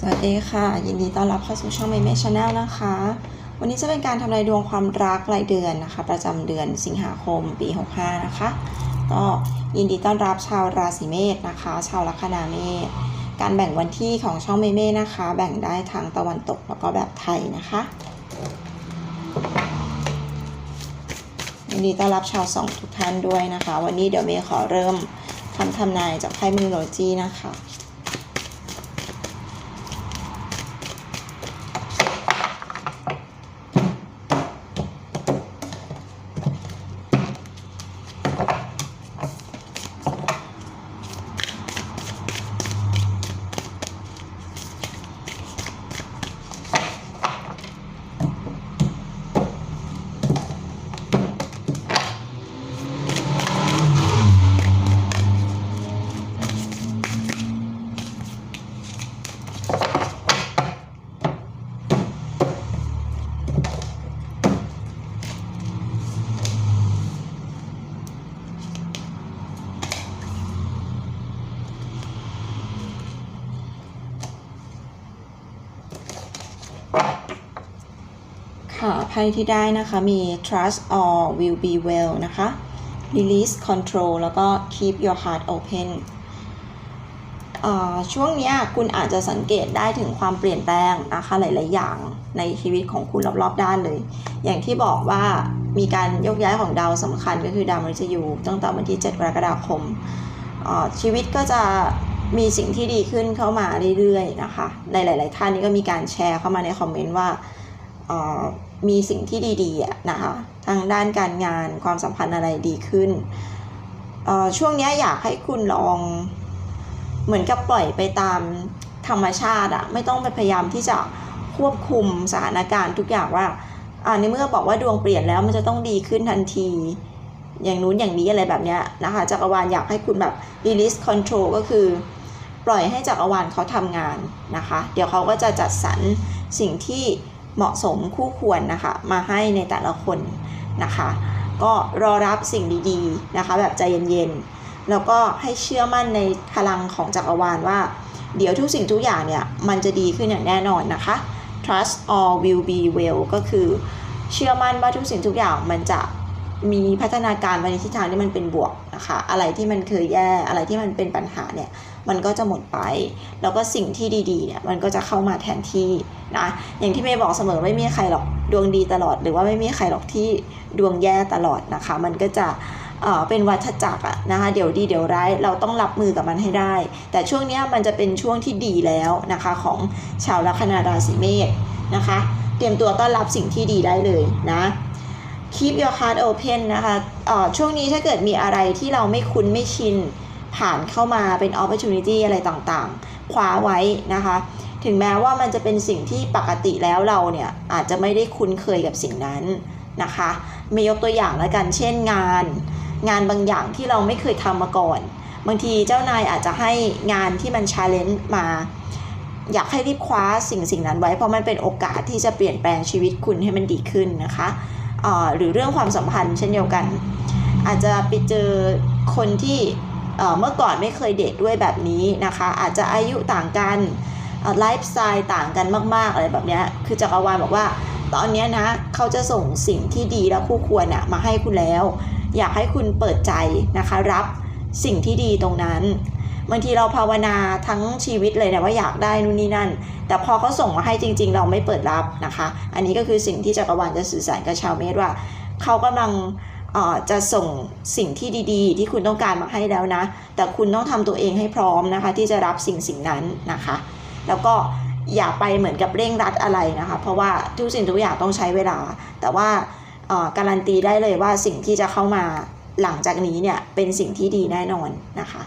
สวัสดีค่ะ ยินดีต้อนรับเข้าสู่ช่อง m ม y m ช Channel นะคะ วันนี้จะเป็นการทำนายดวงความรักรายเดือนนะคะ ประจำเดือนสิงหาคมปี 65 นะคะก็ยินดีต้อนรับชาวราศีเมษนะคะ ชาวลัคนาเมษการแบ่งวันที่ของช่อง m ม m นะคะ แบ่งได้ทางตะวันตกแล้วก็แบบไทยนะคะยินดีต้อนรับชาวสองทุกท่านด้วยนะคะ วันนี้เดี๋ยวเมย์ขอเริ่มคำทำนายจากไพ่มิโลจีนะคะ ค่ะไพ่ที่ได้นะคะมี trust all will be well นะคะ release control แล้วก็ keep your heart open อ่าช่วงเนี้ยคุณอาจจะสังเกตได้ถึงความเปลี่ยนแปลงนะคะหลาย ๆ อย่างในชีวิตของคุณรอบ ๆ ด้านเลย อย่างที่บอกว่ามีการยกย้ายของดาวสำคัญก็คือดาวมฤตยูตั้งแต่วันที่ 7 กรกฎาคมอ่าชีวิตก็จะมีสิ่งที่ดีขึ้นเข้ามาเรื่อย ๆ นะคะ ในหลาย ๆ ท่านนี่ก็มีการแชร์เข้ามาในคอมเมนต์ว่าอ่อ มีสิ่งที่ดีๆนะคะทางด้านการงานความสัมพันธ์อะไรดีขึ้น ช่วงนี้อยากให้คุณลองเหมือนกับปล่อยไปตามธรรมชาติอะไม่ต้องไปพยายามที่จะควบคุมสถานการณ์ทุกอย่างว่าอ่าในเมื่อบอกว่าดวงเปลี่ยนแล้วมันจะต้องดีขึ้นทันที อย่างนู้นอย่างนี้อะไรแบบเนี้ยนะคะจักรวาลอยากให้คุณแบบ release control ก็คือ ปล่อยให้จักรวาลเขาทำงานนะคะ เดี๋ยวเขาก็จะจัดสรรสิ่งที่ เหมาะสมคู่ควรนะคะ มาให้ในแต่ละคนนะคะ ก็รอรับสิ่งดีๆนะคะ แบบใจเย็นๆ แล้วก็ให้เชื่อมั่นในพลังของจักรวาลว่า เดี๋ยวทุกสิ่งทุกอย่างเนี่ย มันจะดีขึ้นอย่างแน่นอนนะคะ trust all will be well ก็คือเชื่อมั่นว่าทุกสิ่งทุกอย่างมันจะมีพัฒนาการไปในทิศทางที่มันเป็นบวกนะคะ อะไรที่มันเคยแย่ อะไรที่มันเป็นปัญหาเนี่ย มันก็จะหมดไป แล้วก็สิ่งที่ดีๆเนี่ยมันก็จะเข้ามาแทนที่นะอย่างที่เมย์บอกเสมอไม่มีใครหรอกดวงดีตลอด หรือว่าไม่มีใครหรอกที่ดวงแย่ตลอดนะคะ มันก็จะเอ่อเป็นวัฏจักรอะนะคะเดี๋ยวดีเดี๋ยวร้ายเราต้องรับมือกับมันให้ได้ แต่ช่วงเนี้ยมันจะเป็นช่วงที่ดีแล้วนะคะของชาวลัคนาราศีเมษนะคะ เตรียมตัวต้อนรับสิ่งที่ดีได้เลยนะ keep your heart open นะคะเอ่อช่วงนี้ถ้าเกิดมีอะไรที่เราไม่คุ้นไม่ชิน ผ่านเข้ามาเป็น opportunity อะไรต่างๆ คว้าไว้นะคะ ถึงแม้ว่ามันจะเป็นสิ่งที่ปกติแล้วเราเนี่ยอาจจะไม่ได้คุ้นเคยกับสิ่งนั้นนะคะ มียกตัวอย่างแล้วกัน เช่นงาน งานบางอย่างที่เราไม่เคยทำมาก่อน บางทีเจ้านายอาจจะให้งานที่มัน challenge มา อยากให้รีบคว้าสิ่งสิ่งนั้นไว้เพราะมันเป็นโอกาสที่จะเปลี่ยนแปลงชีวิตคุณให้มันดีขึ้นนะคะหรือเรื่องความสัมพันธ์เช่นเดียวกัน อาจจะไปเจอคนที่ เมื่อก่อนไม่เคยเดทด้วยแบบนี้นะคะ อาจจะอายุต่างกันไลฟ์สไตล์ต่างกันมาก ๆ อะไรแบบนี้คือจักรวาลบอกว่า ตอนนี้นะ เขาจะส่งสิ่งที่ดีและคู่ควรนะมาให้คุณแล้ว อยากให้คุณเปิดใจนะคะ รับสิ่งที่ดีตรงนั้นบางทีเราภาวนาทั้งชีวิตเลยนะว่าอยากได้นู่นนี่นั่น แต่พอเขาส่งมาให้จริง ๆ เราไม่เปิดรับนะคะ อันนี้ก็คือสิ่งที่จักรวาลจะสื่อสารกับชาวเมษว่า เขากำลัง จะส่งสิ่งที่ดีๆ ที่คุณต้องการมาให้แล้วนะ แต่คุณต้องทำตัวเองให้พร้อมนะคะ ที่จะรับสิ่งสิ่งนั้นนะคะ แล้วก็อย่าไปเหมือนกับเร่งรัดอะไรนะคะ เพราะว่าทุกสิ่งทุกอย่างต้องใช้เวลา แต่ว่าอ่อการันตีได้เลยว่าสิ่งที่จะเข้ามาหลังจากนี้เนี่ยเป็นสิ่งที่ดีแน่นอนนะคะ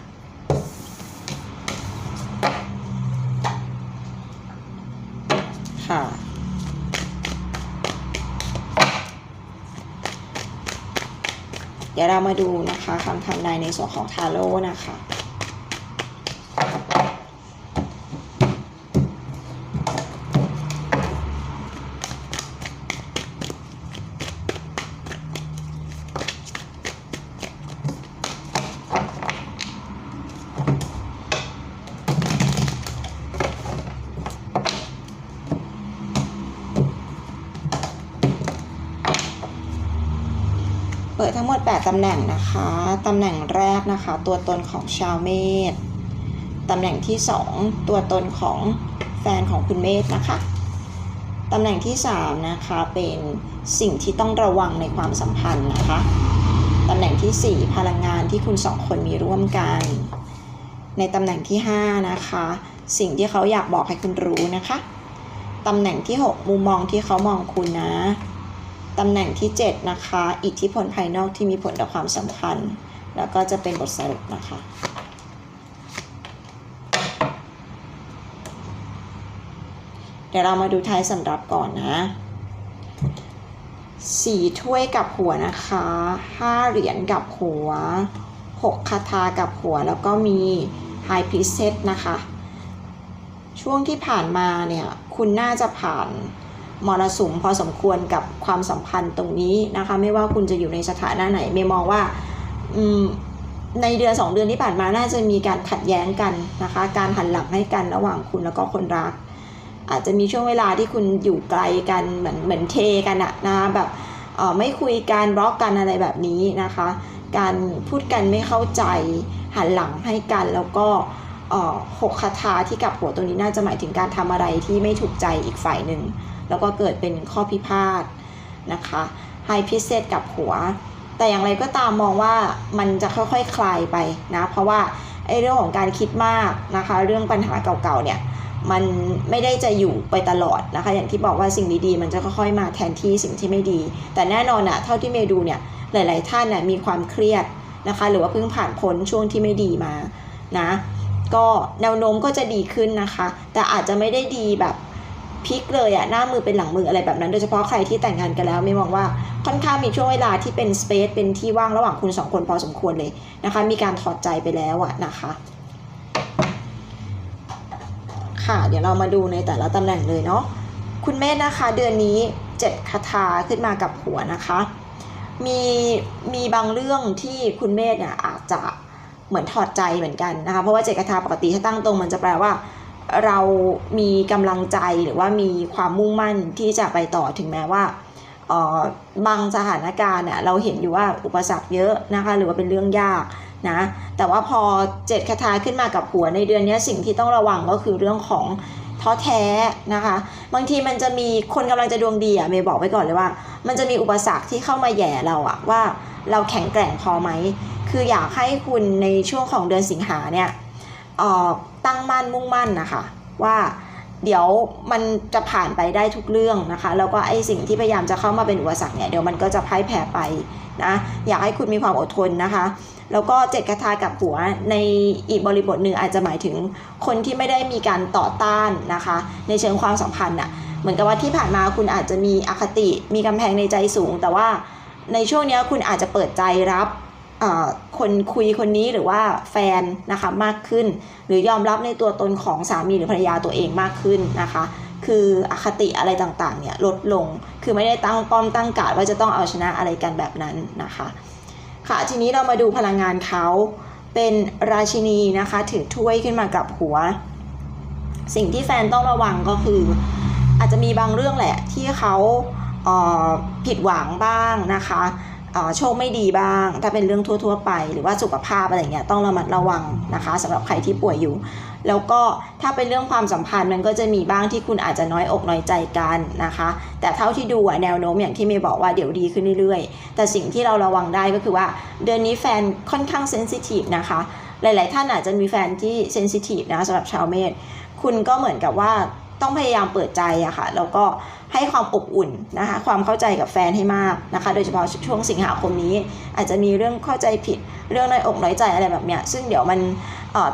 เรามาดูนะคะคำทำนายในส่วนของทาโร่นะคะ ทั้งหมด 8ตำแหน่งนะคะ ตำแหน่งแรกนะคะ ตัวตนของชาวเมษตำแหน่งที่ 2 ตัวตนของแฟนของคุณเมษนะคะ ตำแหน่งที่ 3 นะคะเป็นสิ่งที่ต้องระวังในความสัมพันธ์นะคะ ตำแหน่งทีสี่4 พลังงานที่คุณสองคนมีร่วมกัน ในตำแหน่งที่ 5 นะคะ สิ่งที่เขาอยากบอกให้คุณรู้นะคะ ตำแหน่งที่ 6 มุมมองที่เขามองคุณนะ ตำแหน่งที่ 7 นะคะ อิทธิพลภายนอกที่มีผลต่อความสัมพันธ์ แล้วก็จะเป็นบทสรุปนะคะ เดี๋ยวเรามาดูท้ายสำรับก่อนนะสี่ถ้วยกับหัวนะคะห้าเหรียญกับหัวหกคาถากับหัว แล้วก็มีไฮพ r ีเซตนะคะ ช่วงที่ผ่านมาเนี่ย คุณน่าจะผ่าน มรสุมพอสมควรกับความสัมพันธ์ตรงนี้นะคะ ไม่ว่าคุณจะอยู่ในสถานะไหนเมย์มองว่าในเดือนสองเดือนที่ผ่านมาน่าจะมีการขัดแย้งกันนะคะ การหันหลังให้กันระหว่างคุณแล้วก็คนรัก อาจจะมีช่วงเวลาที่คุณอยู่ไกลกันเหมือนเหมือนเทกันอะนะแบบไม่คุยกันบล็อกกันอะไรแบบนี้นะคะ การพูดกันไม่เข้าใจหันหลังให้กันแล้วก็หกคาถาที่กับหัวตรงนี้น่าจะหมายถึงการทำอะไรที่ไม่ถูกใจอีกฝ่ายหนึ่ง แล้วก็เกิดเป็นข้อพิพาทนะคะไฮพิเศษกับหัว แต่อย่างไรก็ตามมองว่ามันจะค่อยๆคคลายไปนะเพราะว่าไอ้เรื่องของการคิดมากนะคะ เรื่องปัญหาเก่าๆเนี่ยมันไม่ได้จะอยู่ไปตลอดนะคะ อย่างที่บอกว่าสิ่งดีๆ มันจะค่อยๆมาแทนที่สิ่งที่ไม่ดี แต่แน่นอนอะเท่าที่เมย์ดูเนี่ยหลาย ๆ ท่านน่ะมีความเครียดนะคะ หรือว่าเพิ่งผ่านพ้นช่วงที่ไม่ดีมานะ ก็แนวโน้มก็จะดีขึ้นนะคะ แต่อาจจะไม่ได้ดีแบบ พลิกเลยอะหน้ามือเป็นหลังมืออะไรแบบนั้น โดยเฉพาะใครที่แต่งงานกันแล้วไม่มองว่าค่อนข้างมีช่วงเวลาที่เป็นสเปซเป็นที่ว่างระหว่างคุณสองคนพอสมควรเลยนะคะ มีการถอดใจไปแล้วอะนะคะค่ะเดี๋ยวเรามาดูในแต่ละตำแหน่งเลยเนาะคุณเมธนะคะเดือนนี้เจ็ดคาถาขึ้นมากับหัวนะคะ มีมีบางเรื่องที่คุณเมธเนี่ยอาจจะเหมือนถอดใจเหมือนกันนะคะ เพราะว่าเจ็ดคาถาปกติถ้าตั้งตรงมันจะแปลว่า เรามีกำลังใจหรือว่ามีความมุ่งมั่นที่จะไปต่อถึงแม้ว่าบางสถานการณ์เนี่ยเราเห็นอยู่ว่าอุปสรรคเยอะนะคะหรือว่าเป็นเรื่องยากนะแต่ว่าพอเจ็ดคาถาขึ้นมากับหัวในเดือนนี้สิ่งที่ต้องระวังก็คือเรื่องของท้อแท้นะคะ บางทีมันจะมีคนกำลังจะดวงดีอะเมย์บอกไว้ก่อนเลยว่า มันจะมีอุปสรรคที่เข้ามาแย่เราอะว่าเราแข็งแกร่งพอไหม คืออยากให้คุณในช่วงของเดือนสิงหาเนี่ย ตั้งมั่นมุ่งมั่นนะคะว่าเดี๋ยวมันจะผ่านไปได้ทุกเรื่องนะคะ แล้วก็ไอ้สิ่งที่พยายามจะเข้ามาเป็นอุปสรรคเนี่ยเดี๋ยวมันก็จะพ่ายแพ้ไปนะอยากให้คุณมีความอดทนนะคะ แล้วก็เจ็ดกระทากับหัวในอีกบริบทหนึ่งอาจจะหมายถึงคนที่ไม่ได้มีการต่อต้านนะคะ ในเชิงความสัมพันธ์อะเหมือนกับว่าที่ผ่านมาคุณอาจจะมีอคติมีกำแพงในใจสูง แต่ว่าในช่วงนี้คุณอาจจะเปิดใจรับ คนคุยคนนี้หรือว่าแฟนนะคะมากขึ้น หรือยอมรับในตัวตนของสามีหรือภรรยาตัวเองมากขึ้นนะคะ คืออคติอะไรต่างๆเนี่ยลดลงคือไม่ได้ตั้งป้อมตั้งกาดว่าจะต้องเอาชนะอะไรกันแบบนั้นนะคะ ค่ะทีนี้เรามาดูพลังงานเขาเป็นราชินีนะคะถือถ้วยขึ้นมากับหัว สิ่งที่แฟนต้องระวังก็คือ อาจจะมีบางเรื่องแหละที่เขาผิดหวังบ้างนะคะ โชคไม่ดีบ้าง ถ้าเป็นเรื่องทั่ว ๆ ไป หรือว่าสุขภาพอะไรเงี้ยต้องระมัดระวังนะคะสำหรับใครที่ป่วยอยู่ แล้วก็ถ้าเป็นเรื่องความสัมพันธ์มันก็จะมีบ้างที่คุณอาจจะน้อยอกน้อยใจกันนะคะ แต่เท่าที่ดูแนวโน้มอย่างที่เมย์บอกว่าเดี๋ยวดีขึ้นเรื่อยๆ แต่สิ่งที่เราระวังได้ก็คือว่า เดือนนี้แฟนค่อนข้างเซนซิทีฟนะคะ หลาย ๆ ท่านอาจจะมีแฟนที่เซนซิทีฟนะสำหรับชาวเมษคุณก็เหมือนกับว่า ต้องพยายามเปิดใจอะค่ะแล้วก็ให้ความอบอุ่นนะคะความเข้าใจกับแฟนให้มากนะคะ โดยเฉพาะช่วงสิงหาคมนี้ อาจจะมีเรื่องเข้าใจผิดเรื่องน้อยอกน้อยใจอะไรแบบเนี้ยซึ่งเดี๋ยวมัน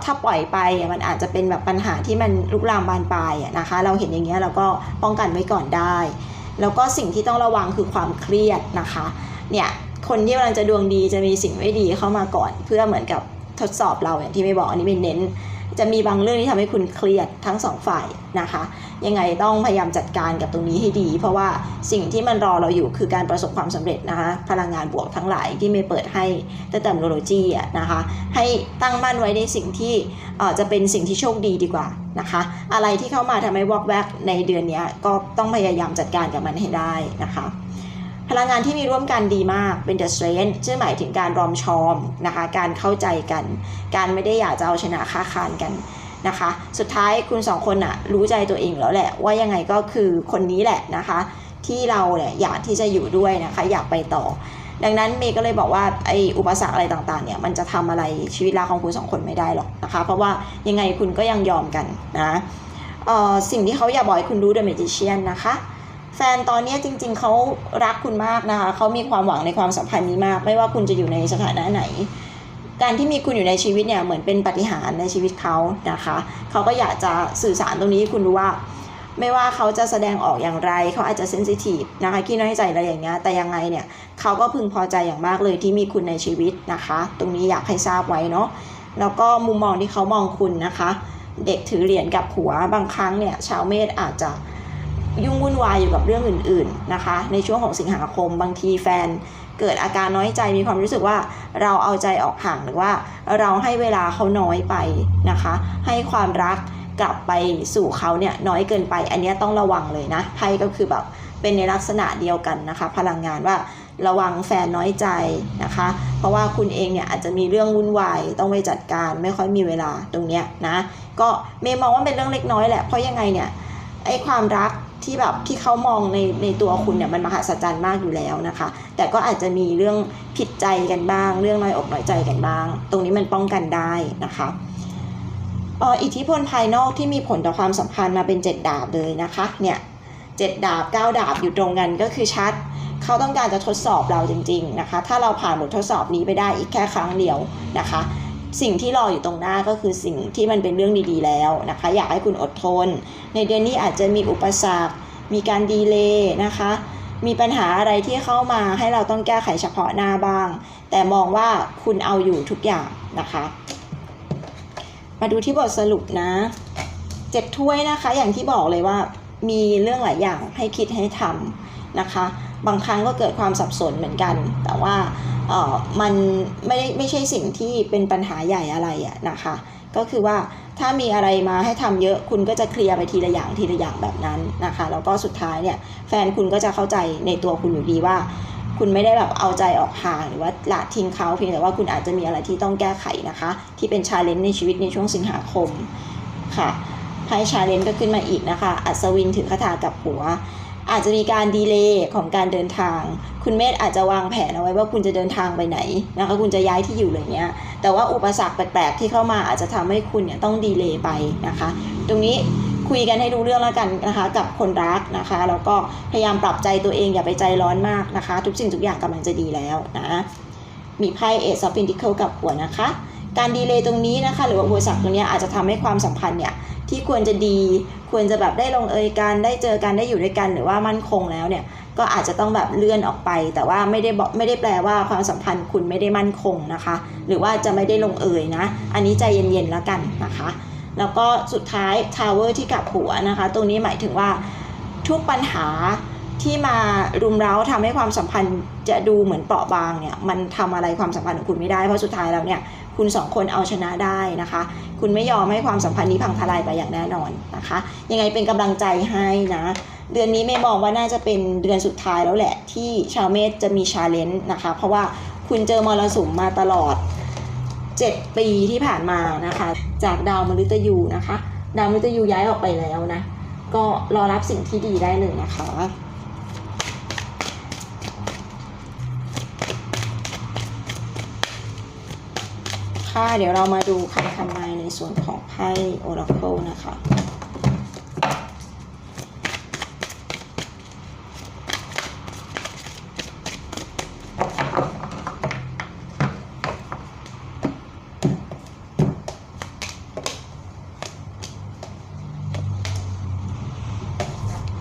ถ้าปล่อยไปมันอาจจะเป็นแบบปัญหาที่มันลุกลามบานปลายนะคะ เราเห็นอย่างเงี้ยเราก็ป้องกันไว้ก่อนได้ แล้วก็สิ่งที่ต้องระวังคือความเครียดนะคะเนี่ยคนที่กำลังจะดวงดีจะมีสิ่งไม่ดีเข้ามาก่อน เพื่อเหมือนกับทดสอบเราอย่างที่ไม่บอกอันนี้เป็นเน้น จะมีบางเรื่องที่ทำให้คุณเครียดทั้งสองฝ่ายนะคะ ยังไงต้องพยายามจัดการกับตรงนี้ให้ดี เพราะว่าสิ่งที่มันรอเราอยู่คือการประสบความสำเร็จนะคะ พลังงานบวกทั้งหลายที่เมย์เปิดให้ตั้งแต่โมโลจีนะคะ ให้ตั้งมั่นไว้ในสิ่งที่จะเป็นสิ่งที่โชคดีดีกว่านะคะ อะไรที่เข้ามาทำให้วอกแวกในเดือนนี้ก็ต้องพยายามจัดการกับมันให้ได้นะคะ พลังงานที่มีร่วมกันดีมากเป็น the strength ซึ่งหมายถึงการรอมชอมนะคะ การเข้าใจกัน การไม่ได้อยากจะเอาชนะค้าคานกันนะคะ สุดท้ายคุณสองคนอะรู้ใจตัวเองแล้วแหละ ว่ายังไงก็คือคนนี้แหละนะคะ ที่เราเนี่ยอยากที่จะอยู่ด้วยนะคะ อยากไปต่อ ดังนั้นเมย์ก็เลยบอกว่าไอ้อุปสรรคอะไรต่างๆเนี่ยมันจะทำอะไรชีวิตรักของคุณสองคนไม่ได้หรอกนะคะ เพราะว่ายังไงคุณก็ยังยอมกันนะเออสิ่งที่เขาอยากบอกให้คุณรู้ The Magician นะคะ แฟนตอนนี้จริง ๆเขารักคุณมากนะคะเขามีความหวังในความสัมพันธ์นี้มาก ไม่ว่าคุณจะอยู่ในสถานะไหน การที่มีคุณอยู่ในชีวิตเนี่ยเหมือนเป็นปาฏิหารย์ในชีวิตเขานะคะเขาก็อยากจะสื่อสารตรงนี้ให้คุณรู้ว่า ไม่ว่าเขาจะแสดงออกอย่างไรเขาอาจจะเซนซิทีฟนะคะขี้น้อยใจอะไรอย่างเงี้ยแต่ยังไงเนี่ยเขาก็พึงพอใจอย่างมากเลยที่มีคุณในชีวิตนะคะ ตรงนี้อยากให้ทราบไว้เนาะแล้วก็มุมมองที่เขามองคุณนะคะ เด็กถือเหรียญกับหัวบางครั้งเนี่ยชาวเมษอาจจะ ยุ่งวุ่นวายอยู่กับเรื่องอื่นๆนะคะ ในช่วงของสิงหาคม บางทีแฟนเกิดอาการน้อยใจมีความรู้สึกว่าเราเอาใจออกห่างหรือว่าเราให้เวลาเขาน้อยไปนะคะ ให้ความรักกลับไปสู่เขาเนี่ยน้อยเกินไป อันนี้ต้องระวังเลยนะไพ่ก็คือแบบเป็นในลักษณะเดียวกันนะคะ พลังงานว่าระวังแฟนน้อยใจนะคะ เพราะว่าคุณเองเนี่ยอาจจะมีเรื่องวุ่นวายต้องไปจัดการไม่ค่อยมีเวลาตรงเนี้ยนะก็เมย์มองว่าเป็นเรื่องเล็กน้อยแหละเพราะยังไงเนี่ย ไอ้ความรักที่แบบที่เขามองในในตัวคุณเนี่ยมันมหัศจรรย์มากอยู่แล้วนะคะ แต่ก็อาจจะมีเรื่องผิดใจกันบ้าง เรื่องน้อยอกน้อยใจกันบ้าง ตรงนี้มันป้องกันได้นะคะอิทธิพลภายนอกที่มีผลต่อความสัมพันธ์มาเป็น7ดาบเลยนะคะเนี่ยเจ็ดดาบ9ดาบอยู่ตรงกันก็คือชัด เขาต้องการจะทดสอบเราจริง ๆนะคะ ถ้าเราผ่านบททดสอบนี้ไปได้อีกแค่ครั้งเดียวนะคะ สิ่งที่รออยู่ตรงหน้าก็คือสิ่งที่มันเป็นเรื่องดีๆแล้วนะคะ อยากให้คุณอดทน ในเดือนนี้อาจจะมีอุปสรรค มีการดีเลย์นะคะ มีปัญหาอะไรที่เข้ามาให้เราต้องแก้ไขเฉพาะหน้าบ้าง แต่มองว่าคุณเอาอยู่ทุกอย่างนะคะ มาดูที่บทสรุปนะเจ็ดถ้วยนะคะ อย่างที่บอกเลยว่ามีเรื่องหลายอย่างให้คิดให้ทำนะคะ บางครั้งก็เกิดความสับสนเหมือนกัน แต่ว่า เออมันไม่ได้ไม่ใช่สิ่งที่เป็นปัญหาใหญ่อะไรอะนะคะ ก็คือว่าถ้ามีอะไรมาให้ทำเยอะคุณก็จะเคลียร์ไปทีละอย่างทีละอย่างแบบนั้นนะคะ แล้วก็สุดท้ายเนี่ยแฟนคุณก็จะเข้าใจในตัวคุณอยู่ดีว่า คุณไม่ได้แบบเอาใจออกห่างหรือว่าละทิ้งเขาเพียงแต่ว่าคุณอาจจะมีอะไรที่ต้องแก้ไขนะคะ ที่เป็นชาเลนจ์ในชีวิตในช่วงสิงหาคมค่ะไพ่ชาเลนจ์ก็ขึ้นมาอีกนะคะ อัศวินถือคาถากับหัว อาจจะมีการดีเลย์ของการเดินทาง คุณเมธอาจจะวางแผนเอาไว้ว่าคุณจะเดินทางไปไหนนะคะคุณจะย้ายที่อยู่อะไรเงี้ย แต่ว่าอุปสรรคแปลกๆที่เข้ามาอาจจะทำให้คุณเนี่ยต้องดีเลย์ไปนะคะ ตรงนี้คุยกันให้รู้เรื่องแล้วกันนะคะ กับคนรักนะคะแล้วก็พยายามปรับใจตัวเองอย่าไปใจร้อนมากนะคะ ทุกสิ่งทุกอย่างกำลังจะดีแล้วนะมีไพ่เอซอฟปินดิเคิลกับหัวนะคะ การดีเลย์ตรงนี้นะคะ หรือว่าอุปสรรคตรงนี้อาจจะทำให้ความสัมพันธ์เนี่ยที่ควรจะดีควรจะแบบได้ลงเอยกันได้เจอกันได้อยู่ด้วยกันหรือว่ามั่นคงแล้วเนี่ยก็อาจจะต้องแบบเลื่อนออกไป แต่ว่าไม่ได้บอกไม่ได้แปลว่าความสัมพันธ์คุณไม่ได้มั่นคงนะคะ หรือว่าจะไม่ได้ลงเอยนะ อันนี้ใจเย็นๆแล้วกันนะคะ แล้วก็สุดท้ายทาวเวอร์ที่กลับหัวนะคะ ตรงนี้หมายถึงว่าทุกปัญหาที่มารุมเร้าทำให้ความสัมพันธ์จะดูเหมือนเปราะบางเนี่ยมันทำอะไรความสัมพันธ์ของคุณไม่ได้เพราะสุดท้ายแล้วเนี่ย คุณสองคนเอาชนะได้นะคะ คุณไม่ยอมให้ความสัมพันธ์นี้พังทลายไปอย่างแน่นอนนะคะ ยังไงเป็นกำลังใจให้นะเดือนนี้ไม่มองว่าน่าจะเป็นเดือนสุดท้ายแล้วแหละ ที่ชาวเมษจะมีชาเลนจ์นะคะ เพราะว่าคุณเจอมรสุมมาตลอด 7 ปีที่ผ่านมานะคะ จากดาวมฤตยูนะคะ ดาวมฤตยูย้ายออกไปแล้วนะ ก็รอรับสิ่งที่ดีได้เลยนะคะ ค่ะ เดี๋ยวเรามาดูคำทำนายในส่วนของไพ่ Oracle นะคะ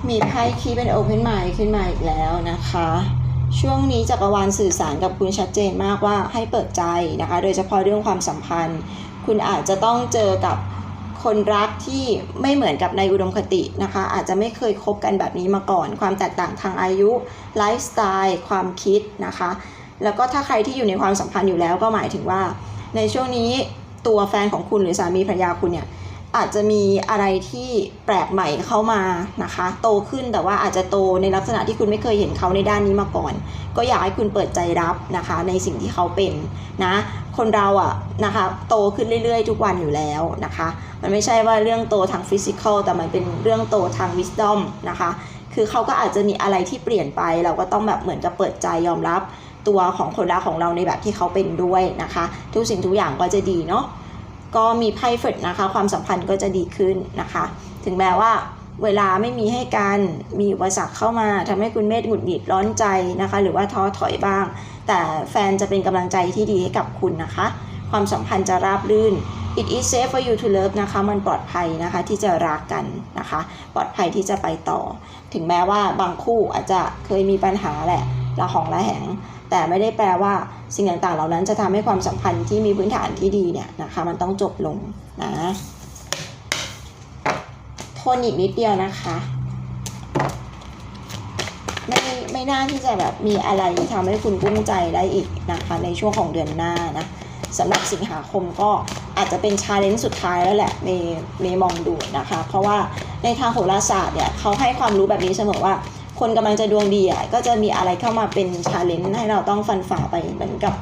มีไพ่คีเป็น Open Mind ขึ้นมาอีกแล้วนะคะ ช่วงนี้จักรวาลสื่อสารกับคุณชัดเจนมากว่าให้เปิดใจนะคะ โดยเฉพาะเรื่องความสัมพันธ์ คุณอาจจะต้องเจอกับคนรักที่ไม่เหมือนกับในอุดมคตินะคะ อาจจะไม่เคยคบกันแบบนี้มาก่อน ความแตกต่างทางอายุไลฟ์สไตล์ความคิดนะคะ แล้วก็ถ้าใครที่อยู่ในความสัมพันธ์อยู่แล้วก็หมายถึงว่า ในช่วงนี้ตัวแฟนของคุณหรือสามีภรรยาคุณเนี่ย อาจจะมีอะไรที่แปลกใหม่เข้ามานะคะ โตขึ้นแต่ว่าอาจจะโตในลักษณะที่คุณไม่เคยเห็นเขาในด้านนี้มาก่อน ก็อยากให้คุณเปิดใจรับนะคะ ในสิ่งที่เขาเป็นนะคนเราอะนะคะโตขึ้นเรื่อยๆ ทุกวันอยู่แล้วนะคะ มันไม่ใช่ว่าเรื่องโตทางฟิสิกอลแต่มันเป็นเรื่องโตทางวิส d o m นะคะ คือเขาก็อาจจะมีอะไรที่เปลี่ยนไป เราก็ต้องแบบเหมือนกับเปิดใจยอมรับตัวของคนรักของเราในแบบที่เขาเป็นด้วยนะคะ ทุกสิ่งทุกอย่างก็จะดีเนาะ ก็มีไพ่เฟดนะคะ ความสัมพันธ์ก็จะดีขึ้นนะคะ ถึงแม้ว่าเวลาไม่มีให้กันมีอุปสรรคเข้ามาทำให้คุณเมธหงุดหงิดร้อนใจนะคะ หรือว่าท้อถอยบ้าง แต่แฟนจะเป็นกำลังใจที่ดีให้กับคุณนะคะ ความสัมพันธ์จะราบรื่น it is safe for you to love นะคะ มันปลอดภัยนะคะที่จะรักกันนะคะ ปลอดภัยที่จะไปต่อ ถึงแม้ว่าบางคู่อาจจะเคยมีปัญหาแหละ ระหองระแหง แต่ไม่ได้แปลว่าสิ่งต่างๆ เหล่านั้นจะทำให้ความสัมพันธ์ที่มีพื้นฐานที่ดีเนี่ยนะคะมันต้องจบลงนะทนอีกนิดเดียวนะคะไม่ไม่น่าที่จะแบบมีอะไรทำให้คุณกุ้มใจได้อีกนะคะในช่วงของเดือนหน้านะสำหรับสิงหาคมก็อาจจะเป็นชาเลนจ์สุดท้ายแล้วแหละเมย์เมย์มองดูนะคะ เพราะว่าในทางโหราศาสตร์เนี่ยเขาให้ความรู้แบบนี้เสมอว่า คนกำลังจะดวงดีอะก็จะมีอะไรเข้ามาเป็นชาเลนจ์ให้เราต้องฟันฝ่าไปเหมือนกับ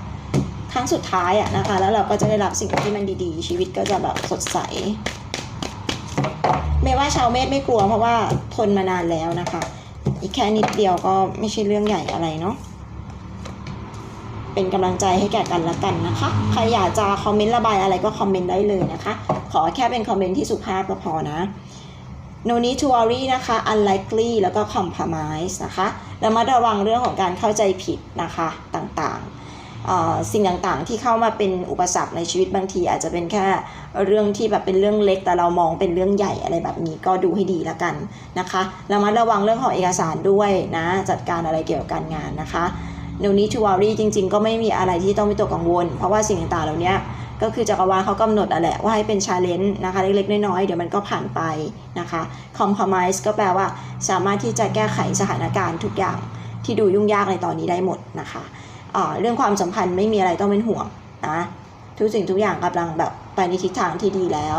ครั้งสุดท้ายอะนะคะ แล้วเราก็จะได้รับสิ่งที่มันดีๆ ชีวิตก็จะแบบสดใสไม่ว่าชาวเมษไม่กลัวเพราะว่าทนมานานแล้วนะคะ อีกแค่นิดเดียวก็ไม่ใช่เรื่องใหญ่อะไรเนาะเป็นกำลังใจให้แก่กันละกันนะคะ ใครอยากจะคอมเมนต์ระบายอะไรก็คอมเมนต์ได้เลยนะคะ ขอแค่เป็นคอมเมนต์ที่สุภาพก็พอนะ no need to worry นะคะ unlikely แล้วก็ compromise นะคะระมัดระวังเรื่องของการเข้าใจผิดนะคะต่างๆ สิ่งต่างๆที่เข้ามาเป็นอุปสรรคในชีวิตบางที อาจจะเป็นแค่เรื่องที่แบบเป็นเรื่องเล็กแต่เรามองเป็นเรื่องใหญ่อะไรแบบนี้ก็ดูให้ดีแล้วกันนะคะระมัดระวังเรื่องของเอกสารด้วยนะจัดการอะไรเกี่ยวกับการงานนะคะ no need to worry จริง ๆ ก็ไม่มีอะไรที่ต้องวิตกกังวล เพราะว่าสิ่งต่างๆเหล่านี้ ก็คือจักรวาลเขากำหนดอะแหละว่าให้เป็นชาเลนจ์นะคะเล็กๆน้อยๆเดี๋ยวมันก็ผ่านไปนะคะ compromise ก็แปลว่าสามารถที่จะแก้ไขสถานการณ์ทุกอย่างที่ดูยุ่งยากในตอนนี้ได้หมดนะคะเรื่องความสัมพันธ์ไม่มีอะไรต้องเป็นห่วงนะทุกสิ่งทุกอย่างกำลังแบบไปในทิศทางที่ดีแล้ว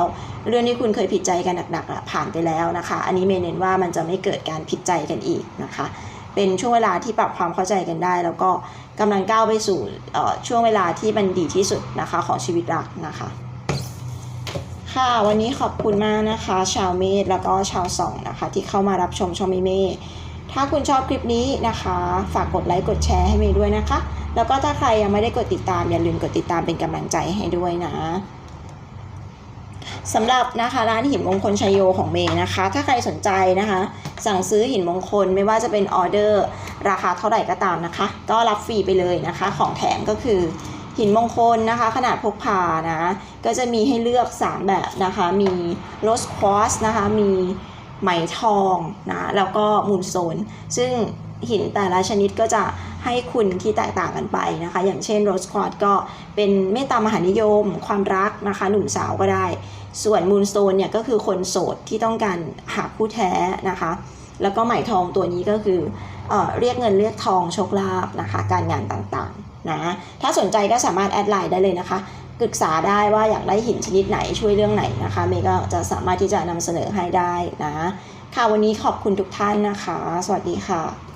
เรื่องที่คุณเคยผิดใจกันหนักๆผ่านไปแล้วนะคะ อันนี้เมนเน้นว่ามันจะไม่เกิดการผิดใจกันอีกนะคะ เป็นช่วงเวลาที่ปรับความเข้าใจกันได้ แล้วก็กำลังก้าวไปสู่ช่วงเวลาที่มันดีที่สุดนะคะของชีวิตรักนะคะ ค่ะวันนี้ขอบคุณมากนะคะ ชาวเมษแล้วก็ชาวสองนะคะ ที่เข้ามารับชมชมเมเมถ้าคุณชอบคลิปนี้นะคะ ฝากกดไลค์กดแชร์ให้เมย์ด้วยนะคะ แล้วก็ถ้าใครยังไม่ได้กดติดตามอย่าลืมกดติดตามเป็นกำลังใจให้ด้วยนะ สำหรับนะคะร้านหินมงคลชัยโยของเมย์นะคะ ถ้าใครสนใจนะคะ สั่งซื้อหินมงคลไม่ว่าจะเป็นออเดอร์ ราคาเท่าไหร่ก็ตามนะคะ ก็รับฟรีไปเลยนะคะ ของแถมก็คือหินมงคลนะคะ ขนาดพกพานะ ก็จะมีให้เลือก 3 แบบนะคะ มีโรสควอสนะคะ มีไหมทองนะ แล้วก็มูลโซน ซึ่งหินแต่ละชนิดก็จะ ให้คุณที่แตกต่างกันไปนะคะ อย่างเช่นโรสควอตก็เป็นเมตตามหานิยม ความรักนะคะ หนุ่มสาวก็ได้ ส่วนมูลโซนเนี่ยก็คือคนโสดที่ต้องการหาคู่แท้นะคะ แล้วก็ไหมทองตัวนี้ก็คือเออเรียกเงินเรียกทองโชคลาภนะคะ การงานต่างๆนะถ้าสนใจก็สามารถแอดไลน์ได้เลยนะคะปรึกษาได้ว่าอยากได้หินชนิดไหนช่วยเรื่องไหนนะคะเมย์ก็จะสามารถที่จะนำเสนอให้ได้นะค่ะวันนี้ขอบคุณทุกท่านนะคะ สวัสดีค่ะ